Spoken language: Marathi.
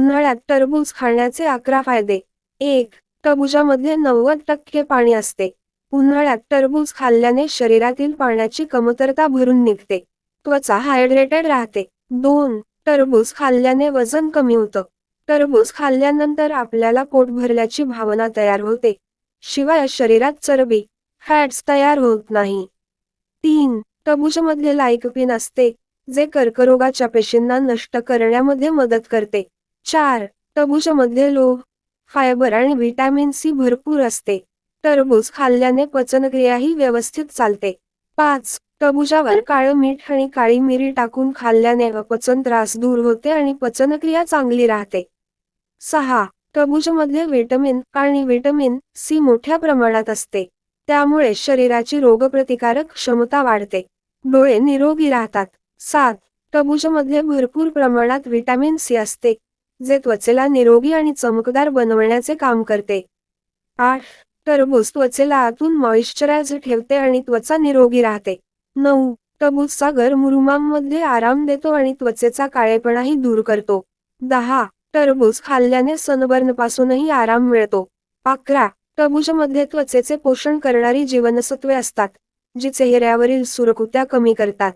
उन्हाळ्यात टरबूज खाण्याचे अकरा फायदे. एक टरबुजामध्ये नव्वद टक्के पाणी असते. उन्हाळ्यात टरबूज खाल्ल्याने शरीरातील पाण्याची कमतरता भरून निघते. त्वचा हायड्रेटेड राहते. दोन टरबूज खाल्ल्याने वजन कमी होतं. टरबूज खाल्ल्यानंतर आपल्याला पोट भरल्याची भावना तयार होते. शिवाय शरीरात चरबी फॅट्स तयार होत नाही. तीन टरबूजमध्ये लाइकोपीन असते जे कर्करोगाच्या पेशींना नष्ट करण्यामध्ये मदत करते. चार. टरबूजमध्ये लोह फायबर आणि व्हिटॅमिन सी भरपूर असते. टरबूज खाल्ल्याने पचनक्रियाही व्यवस्थित चालते. पाच. टरबूजावर काळं मीठ आणि काळी मिरी टाकून खाल्ल्याने पचन त्रास दूर होते आणि पचनक्रिया चांगली राहते. सहा. टरबूजमध्ये व्हिटॅमिन आणि व्हिटॅमिन सी मोठ्या प्रमाणात असते. त्यामुळे शरीराची रोगप्रतिकारक क्षमता वाढते. डोळे निरोगी राहतात. सात. टरबूजमध्ये भरपूर प्रमाणात व्हिटॅमिन सी असते. जे त्वचेला निरोगी आणि चमकदार बनवण्याचे काम करते. आठ. टरबूज त्वचेला आतून मॉइश्चराइज ठेवते आणि त्वचा निरोगी राहते. नऊ. टरबूज सागर मुरुमांमध्ये आराम देतो आणि त्वचेचा काळेपणाही दूर करतो. दहा. टरबूज खाल्ल्याने सनबर्न पासूनही आराम मिळतो. अकरा. टरबूजमध्ये त्वचेचे पोषण करणारी जीवनसत्वे असतात जी चेहऱ्यावरील सुरकुत्या कमी करतात.